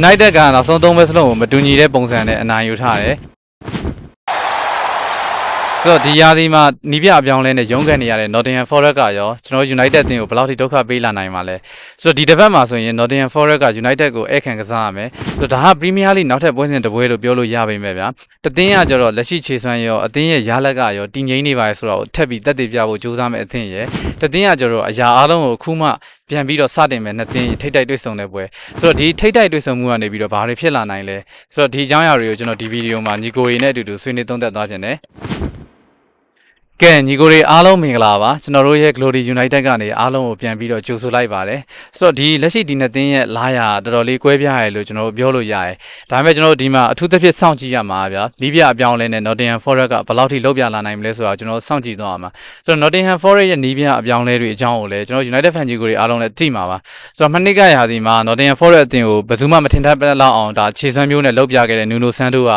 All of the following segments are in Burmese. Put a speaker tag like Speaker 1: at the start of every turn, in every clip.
Speaker 1: United ကနောက်ဆုံးသုံးပွဲစလုံးကိုမတူညီတဲ့ပုံစံနဲ့အနိုင်ယူထားတယ် ဆိုတော့ဒီရာသီမှာနီးပြအပြောင်းလဲနဲ့ရုန်းကန်နေရတဲ့ Nottingham Forest ကရောကျွန်တော်တို့ United တင်ကိုဘယ်လောက်ထိဒုက္ခပေးလာနိုင်မှာလဲဆိုတော့ဒီတစ်ပတ်မှာဆိုရင် Nottingham Forest က United ကိုဧည့်ခံကစားရမယ်ဆိုတော့ဒါက Premier League နောက်ထပ်ပွဲစဉ်တစ်ပွဲလို့ပြောလို့ရပါမယ်ဗျာတသင်းကကျတော့လက်ရှိခြေစွမ်းရောအသင်းရဲ့ရလက်ကရောတည်ငြိမ်နေပါရဲ့ဆိုတော့ထပ်ပြီးတက်တည်ပြဖို့ကြိုးစားမယ်အသင်းရဲ့တသင်းကကျတော့အရာအလုံးကိုအခုမှပြန်ပြီးတော့စတင်မယ်နှစ်သင်းထိတ်တိုက်တွေ့ဆုံတဲ့ပွဲဆိုတော့ဒီထိတ်တိုက်တွေ့ဆုံမှုကနေပြီးတော့ဘာတွေဖြစ်လာနိုင်လဲဆိုတော့ဒီအကြောင်းအရာတွေကိုကျွန်တော်ဒီဗီဒီယိုမှာညီကိုတွေနဲ့အတူတူဆွေးနွေးသုံးသပ်သွားခြင်းနဲ့ ကဲညီကိုတွေအားလုံးမင်္ဂလာပါကျွန်တော်တို့ရဲ့ Glory United ကနေအားလုံးကိုပြန်ပြီးတော့ကြိုဆိုလိုက်ပါတယ်ဆိုတော့ဒီလက်ရှိဒီနှစ်သင်းရဲ့လာရတော်တော်လေးကွဲပြားရလို့ကျွန်တော်တို့ပြောလို့ရတယ်ဒါပေမဲ့ကျွန်တော်တို့ဒီမှာအထူးသဖြင့်စောင့်ကြည့်ရမှာဗျာနီးပြအပြောင်းလဲနဲ့ Nottingham Forest ကဘယ်လောက်ထိလောက်ပြလာနိုင်မလဲဆိုတာကျွန်တော်တို့စောင့်ကြည့်သွားအောင်ပါဆိုတော့ Nottingham Forest ရဲ့နီးပြအပြောင်းလဲတွေအကြောင်းကိုလည်းကျွန်တော် United fan ကြီးကိုတွေအားလုံးလည်းသိမှာပါဆိုတော့မနှစ်ကရာသီမှာ Nottingham Forest အသင်းကိုဘယ်သူမှမထင်တတ်လောက်အောင်ဒါခြေစွမ်းမျိုးနဲ့လောက်ပြခဲ့တဲ့ Nuno Santos က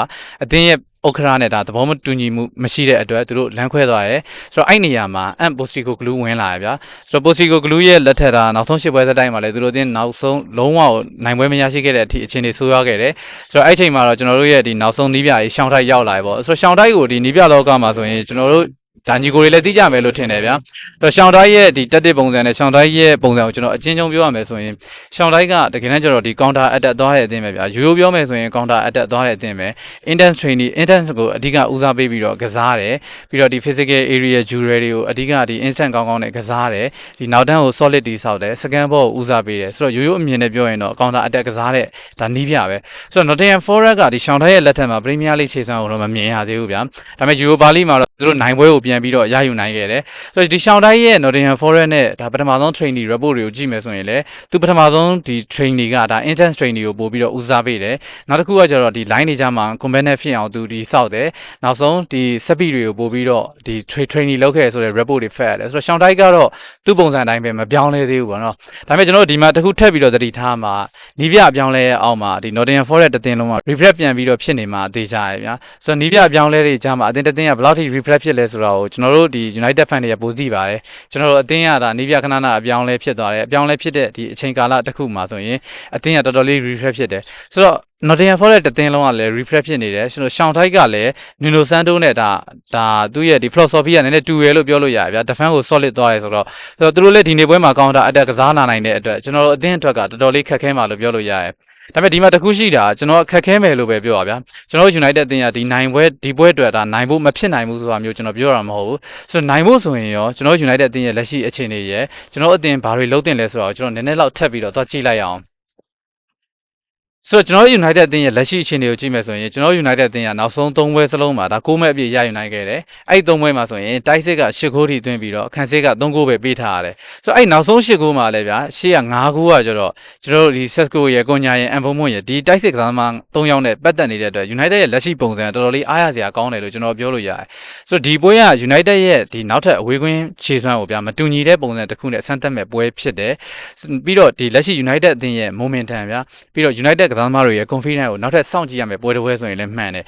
Speaker 1: အသင်းရဲ့ ဥက္ခရာနဲ့ဒါသဘောမတူညီမှုမရှိတဲ့အတွက်သူတို့လမ်းခွဲသွားတယ်ဆိုတော့အဲ့နေရာမှာအမ်ပိုစတီကိုဂလူးဝင်လာရဗျာဆိုတော့ပိုစတီကိုဂလူးရဲ့လက်ထက်ဒါနောက်ဆုံးရှစ်ပွဲသက်တိုင်းမှာလည်းသူတို့အတင်းနောက်ဆုံးလုံးဝနိုင်ပွဲမရရှိခဲ့တဲ့အထိအခြေအနေဆိုးရွားခဲ့တယ်ဆိုတော့အဲ့ချိန်မှာတော့ကျွန်တော်တို့ရဲ့ဒီနောက်ဆုံးနီးပြကြီးရှောင်းထိုက်ရောက်လာပြီပေါ့ဆိုတော့ရှောင်းထိုက်ကိုဒီနီးပြလောကမှာဆိုရင်ကျွန်တော်တို့ ဒါညီကိုတွေလည်းသိကြမယ်လို့ထင်တယ်ဗျာ။တော့ရှောင်းတိုင်းရဲ့ဒီတက်တစ်ပုံစံနဲ့ရှောင်းတိုင်းရဲ့ပုံစံကိုကျွန်တော်အချင်းချင်းပြောရမယ်ဆိုရင်ရှောင်းတိုင်းကတကယ်တမ်းကျတော့ဒီ counter attack သွားတဲ့အသင်းပဲဗျာ။ရိုးရိုးပြောမယ်ဆိုရင် counter attack သွားတဲ့အသင်းပဲ။ intense training intense ကိုအဓိကဦးစားပေးပြီးတော့ကစားတယ်။ပြီးတော့ဒီ physical area jewelry တွေကိုအဓိကဒီ instant ကောင်းကောင်းနဲ့ကစားတယ်။ဒီနောက်တန်းကို solid တီဆောက်တယ်။ second ball ကိုဦးစားပေးတယ်။ဆိုတော့ရိုးရိုးအမြင်နဲ့ပြောရင်တော့ counter attack ကစားတဲ့ဒါနီးပြပဲ။ဆိုတော့ Nottingham Forest ကဒီရှောင်းတိုင်းရဲ့လက်ထက်မှာ Premier League ခြေစွမ်းကိုတော့မမြင်ရသေးဘူးဗျာ။ဒါပေမဲ့ Europa League မှာတော့သူတို့နိုင်ပွဲကိုပြန်ပြီးတော့ရယူနိုင်ခဲ့တယ်ဆိုတော့ဒီရှောင်းတိုင်းရဲ့ Nottingham Forest နဲ့ဒါပထမဆုံး trainee report တွေကိုကြည့်မယ်ဆိုရင်လည်းသူပထမဆုံးဒီ trainee ကဒါ intense trainee ကိုပို့ပြီးတော့ဦးစားပေးတယ်နောက်တစ်ခုကကျတော့ဒီ line တွေကြမှာ combat ဖြစ်အောင်သူဒီစောက်တယ်နောက်ဆုံးဒီ speed တွေကိုပို့ပြီးတော့ဒီ trainee လောက်ခဲ့ဆိုတဲ့ report တွေဖတ်ရတယ်ဆိုတော့ရှောင်းတိုင်းကတော့သူ့ပုံစံအတိုင်းပဲမပြောင်းလဲသေးဘူးပေါ့နော်ဒါပေမဲ့ကျွန်တော်တို့ဒီမှာတစ်ခုထပ်ပြီးတော့သတိထားမှာနီးပြအပြောင်းလဲရဲ့အောက်မှာဒီ Nottingham Forest တသင်းလုံးမှာ reflect ပြန်ပြီးတော့ဖြစ်နေမှာအသေးကြရဗျာဆိုတော့နီးပြအပြောင်းလဲတွေကြားမှာအသင်းတသင်းကဘယ်လောက်ထိ reflect ဖြစ်လဲဆိုတာကိုကျွန်တော်တို့ဒီ United fan တွေကပိုသိပါတယ်ကျွန်တော်တို့အသင်းရတာနီးပြခဏနာအပြောင်းလဲဖြစ်သွားတယ်အပြောင်းလဲဖြစ်တဲ့ဒီအချိန်ကာလတစ်ခုမှာဆိုရင်အသင်းကတော်တော်လေး refresh ဖြစ်တယ်ဆိုတော့ Nottingham Forest တသင်းလုံးကလည်း refresh ဖြစ်နေတယ်ကျွန်တော်ရှောင်းထိုက်ကလည်း Nuno Santos နဲ့ဒါဒါသူ့ရဲ့ဒီ philosophy ကနည်းနည်းတူရဲလို့ပြောလို့ရတယ်ဗျာ defense ကို solid သွားရဲဆိုတော့ဆိုတော့သူတို့လည်းဒီနေ့ပွဲမှာ counter attack ကစားလာနိုင်တဲ့အတွက်ကျွန်တော်တို့အသင်းအတွက်ကတော်တော်လေးခက်ခဲမှာလို့ပြောလို့ရတယ်ဒါပေမဲ့ဒီမှာတစ်ခုရှိတာကျွန်တော်အခက်ခဲမယ်လို့ပဲပြောရဗျာကျွန်တော်တို့ United အသင်းကဒီနိုင်ပွဲဒီပွဲအတွက်ဒါနိုင်ဖို့မဖြစ်နိုင်ဘူးဆိုတာမျိုးကျွန်တော်ပြောရမှာမဟုတ်ဘူးဆိုတော့နိုင်ဖို့ဆိုရင်ရောကျွန်တော်တို့ United အသင်းရဲ့လက်ရှိအခြေအနေရဲ့ကျွန်တော်တို့အသင်းဘာတွေလုပ်တင်လဲဆိုတော့ကျွန်တော်နည်းနည်းလောက်ထပ်ပြီးတော့သွားကြည့်လိုက်အောင် ဆိုတော့ကျွန်တော်တို့ United အသင်းရဲ့လက်ရှိအခြေအနေကိုကြည့်မယ်ဆိုရင်ကျွန်တော်တို့ United အသင်းကနောက်ဆုံး3ပွဲစလုံးမှာဒါ6မဲ့အပြည့်ရယူနိုင်ခဲ့တယ်။အဲ့ဒီ3ပွဲမှာဆိုရင်တိုက်စစ်က8ဂိုးထိသွင်းပြီးတော့အခန်းစစ်က3ဂိုးပဲပေးထားရတယ်။ဆိုတော့အဲ့နောက်ဆုံး8ဂိုးမှာလည်းဗျာရှေ့က9ဂိုးကကျတော့ကျွန်တော်တို့ဒီ Sesco ရဲ့ကွန်ညာရဲ့အန်ဖုံမွန်ရဲ့ဒီတိုက်စစ်ကစားသမား3ယောက်နဲ့ပတ်သက်နေတဲ့အတွက် United ရဲ့လက်ရှိပုံစံကတော်တော်လေးအားရစရာကောင်းတယ်လို့ကျွန်တော်ပြောလို့ရတယ်။ဆိုတော့ဒီပွဲက United ရဲ့ဒီနောက်ထပ်အဝေးကွင်းခြေစွမ်းကိုဗျာမတူညီတဲ့ပုံစံတစ်ခုနဲ့ဆန်းသက်မဲ့ပွဲဖြစ်တယ်။ပြီးတော့ဒီလက်ရှိ United အသင်းရဲ့ momentum ဗျာပြီးတော့ United ကစားသမားတွေရဲ့ confidence ကိုနောက်ထပ်စောင့်ကြည့်ရမယ်ပွဲတစ်ပွဲဆိုရင်လည်းမှန်တယ်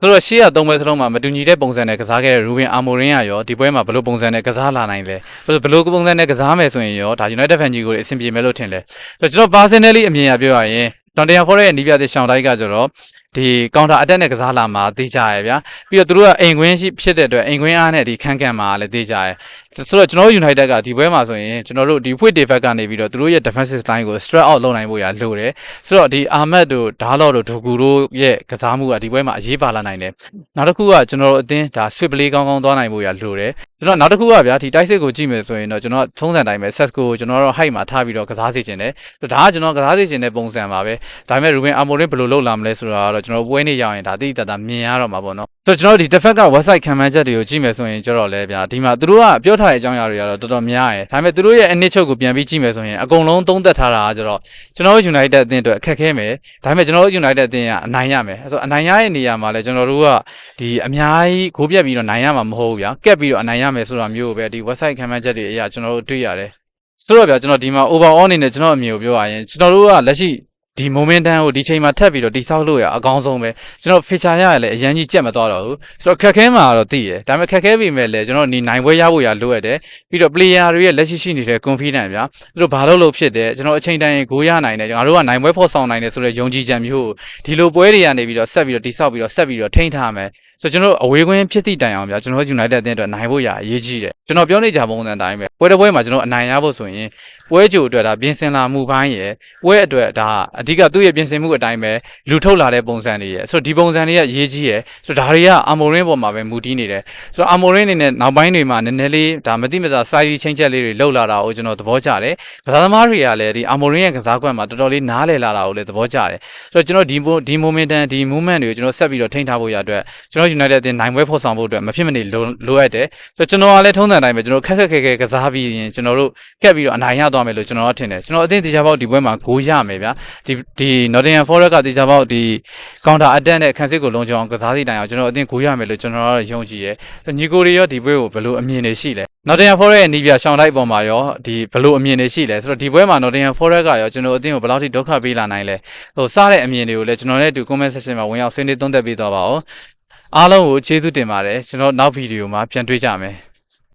Speaker 1: ဆိုတော့ရှေ့ရသုံးပွဲစလုံးမှာမတူညီတဲ့ပုံစံနဲ့ကစားခဲ့တဲ့ Ruben Amorim ကရောဒီပွဲမှာဘယ်လိုပုံစံနဲ့ကစားလာနိုင်လဲဘယ်လိုပုံစံနဲ့ကစားမယ်ဆိုရင်ရောဒါ United fan ကြီးကိုအဆင်ပြေမယ်လို့ထင်လဲဆိုတော့ကျွန်တော် personally အမြင်အရပြောရရင် Nottingham Forest ရဲ့နီးပြတဲ့ရှောင်းတိုင်းကကျတော့ဒီ counter attack နဲ့ကစားလာမှာသိကြရဗျာပြီးတော့သူတို့ကအိမ်ကွင်းရှိဖြစ်တဲ့အတွက်အိမ်ကွင်းအားနဲ့ဒီခန်းကန်မှာလည်းသိကြရ ဆိုတော့ကျွန်တော်တို့ United ကဒီပွဲမှာဆိုရင်ကျွန်တော်တို့ဒီ Whit Defect ကနေပြီးတော့သူတို့ရဲ့ defensive line ကို straight out လုပ်နိုင်ဖို့ရလိုတယ်ဆိုတော့ဒီ Ahmed တို့ Darlow တို့ Doku တို့ရဲ့ကစားမှုကဒီပွဲမှာအရေးပါလာနိုင်တယ်နောက်တစ်ခုကကျွန်တော်တို့အသင်းဒါ swift play ကောင်းကောင်းသွားနိုင်ဖို့ရလိုတယ်ကျွန်တော်နောက်တစ်ခုကဗျာဒီတိုက်စစ်ကိုကြည့်မယ်ဆိုရင်တော့ကျွန်တော်ထုံးစံတိုင်းပဲ Sesco ကိုကျွန်တော်တို့ height မှာထားပြီးတော့ကစားစေချင်တယ်ဒါကကျွန်တော်ကစားစေချင်တဲ့ပုံစံပါပဲဒါပေမဲ့ Ruben Amorim ဘယ်လိုလုပ်လာမလဲဆိုတာကတော့ကျွန်တော်ပွဲနေရရင်ဒါတိတိတတ်တာမြင်ရတော့မှာပေါ့နော်ဆိုတော့ကျွန်တော်ဒီ defect က website ခံမှန်းချက်တွေကိုကြည့်မယ်ဆိုရင်ကျတော့လဲဗျာဒီမှာသူတို့ကပြောထားတဲ့အကြောင်းအရာတွေကတော့တော်တော်များတယ်ဒါပေမဲ့သူတို့ရဲ့အနစ်ချုပ်ကိုပြန်ပြီးကြည့်မယ်ဆိုရင်အကုန်လုံးသုံးသက်ထားတာကကျတော့ကျွန်တော်တို့ United အသင်းအတွက်အခက်ခဲမယ်ဒါပေမဲ့ကျွန်တော်တို့ United အသင်းကအနိုင်ရမယ်အဲဆိုအနိုင်ရတဲ့နေရာမှာလဲကျွန်တော်တို့ကဒီအများကြီးဂိုးပြတ်ပြီးတော့နိုင်ရမှာမဟုတ်ဘူးဗျာကက်ပြီးတော့အနိုင်ရမယ်ဆိုတာမျိုးကိုပဲဒီ website ခံမှန်းချက်တွေအရာကျွန်တော်တို့တွေ့ရတယ်ဆိုတော့ဗျာကျွန်တော်ဒီမှာ overall အနေနဲ့ကျွန်တော်အမြင်ကိုပြောရရင်ကျွန်တော်တို့ကလက်ရှိ ဒီ momentum ကိုဒီချိန်မှာထပ်ပြီးတော့တိဆောက်လို့ရအကောင်းဆုံးပဲကျွန်တော် feature ရရလဲအရန်ကြီးကြက်မသွားတော့ဘူးဆိုတော့ခက်ခဲမှာတော့သိရဒါပေမဲ့ခက်ခဲပြီမဲ့လဲကျွန်တော်ဒီနိုင်ပွဲရဖို့ရလိုရတယ်ပြီးတော့ player တွေရဲ့လက်ရှိရှိနေတဲ့ confidence ဗျာသူတို့ဘာလို့လို့ဖြစ်တယ်ကျွန်တော်အချိန်တိုင်းဂိုးရနိုင်တယ်ကျွန်တော်တို့ကနိုင်ပွဲဖော်ဆောင်နိုင်တယ်ဆိုတဲ့ယုံကြည်ချက်မျိုးကိုဒီလိုပွဲတွေကနေပြီးတော့ဆက်ပြီးတော့တိဆောက်ပြီးတော့ဆက်ပြီးတော့ထိန်းထားမယ်ဆိုတော့ကျွန်တော်တို့အဝေးကွင်းဖြစ်သည့်တိုင်အောင်ဗျာကျွန်တော် United အသင်းအတွက်နိုင်ဖို့ရအရေးကြီးတယ်ကျွန်တော်ပြောနေကြပုံစံတိုင်းပဲပွဲတစ်ပွဲမှာကျွန်တော်အနိုင်ရဖို့ဆိုရင်ပွဲကြိုအတွက်ဒါပြင်ဆင်လာမှုပိုင်းရယ်ပွဲအတွက်ဒါအဓိကသူ့ရဲ့ပြင်ဆင်မှုအတိုင်းပဲလူထုတ်လာတဲ့ပုံစံတွေရယ်ဆိုတော့ဒီပုံစံတွေကအရေးကြီးရယ်ဆိုတော့ဒါတွေကအာမိုရင်းပေါ်မှာပဲမူတည်နေတယ်ဆိုတော့အာမိုရင်းအနေနဲ့နောက်ပိုင်းတွေမှာနည်းနည်းလေးဒါမတိမသားစာရီချင်းချက်လေးတွေလှုပ်လာတာကိုကျွန်တော်သဘောကျတယ်ကစားသမားတွေကလည်းဒီအာမိုရင်းရဲ့ကစားကွက်မှာတော်တော်လေးနားလည်လာတာကိုလည်းသဘောကျတယ်ဆိုတော့ကျွန်တော်ဒီဒီ momentum ဒီ movement တွေကိုကျွန်တော်ဆက်ပြီးတော့ထိန်းထားဖို့ရအတွက်ကျွန်တော် United အသင်းနိုင်ပွဲဖော်ဆောင်ဖို့အတွက်မဖြစ်မနေလိုလိုအပ်တယ်ဆိုတော့ကျွန်တော်ကလည်းထုံးစံတိုင်းပဲကျွန်တော်ခက်ခက်ခဲခဲကစားပြီးရင်ကျွန်တော်တို့ကက်ပြီးတော့အနိုင်ရသွားမယ်လို့ကျွန်တော်ကထင်တယ်ကျွန်တော်အသင်းတေချာပေါက်ဒီပွဲမှာဂိုးရမယ်ဗျာဒီဒီ Nottingham Forest ကတေချာပေါက်ဒီ counter attack နဲ့ခံစစ်ကိုလုံးချအောင်ကစားစီတိုင်အောင်ကျွန်တော်အသင်းဂိုးရမယ်လို့ကျွန်တော်ကတော့ယုံကြည်ရဲညီကိုတွေရောဒီပွဲကိုဘယ်လိုအမြင်တွေရှိလဲ Nottingham Forest ရဲ့နီးပြရှောင်းလိုက်ပေါ်မှာရောဒီဘယ်လိုအမြင်တွေရှိလဲဆိုတော့ဒီပွဲမှာ Nottingham Forest ကရောကျွန်တော်အသင်းကိုဘယ်လောက်ထိဒုက္ခပေးလာနိုင်လဲဟိုစားတဲ့အမြင်တွေကိုလည်းကျွန်တော်လည်းအတူ comment section မှာဝင်ရောက်ဆွေးနွေးသုံးသပ်ပေးသွားပါဦးအားလုံးကိုကျေးဇူးတင်ပါတယ်ကျွန်တော်နောက်ဗီဒီယိုမှာပြန်တွေ့ကြမယ်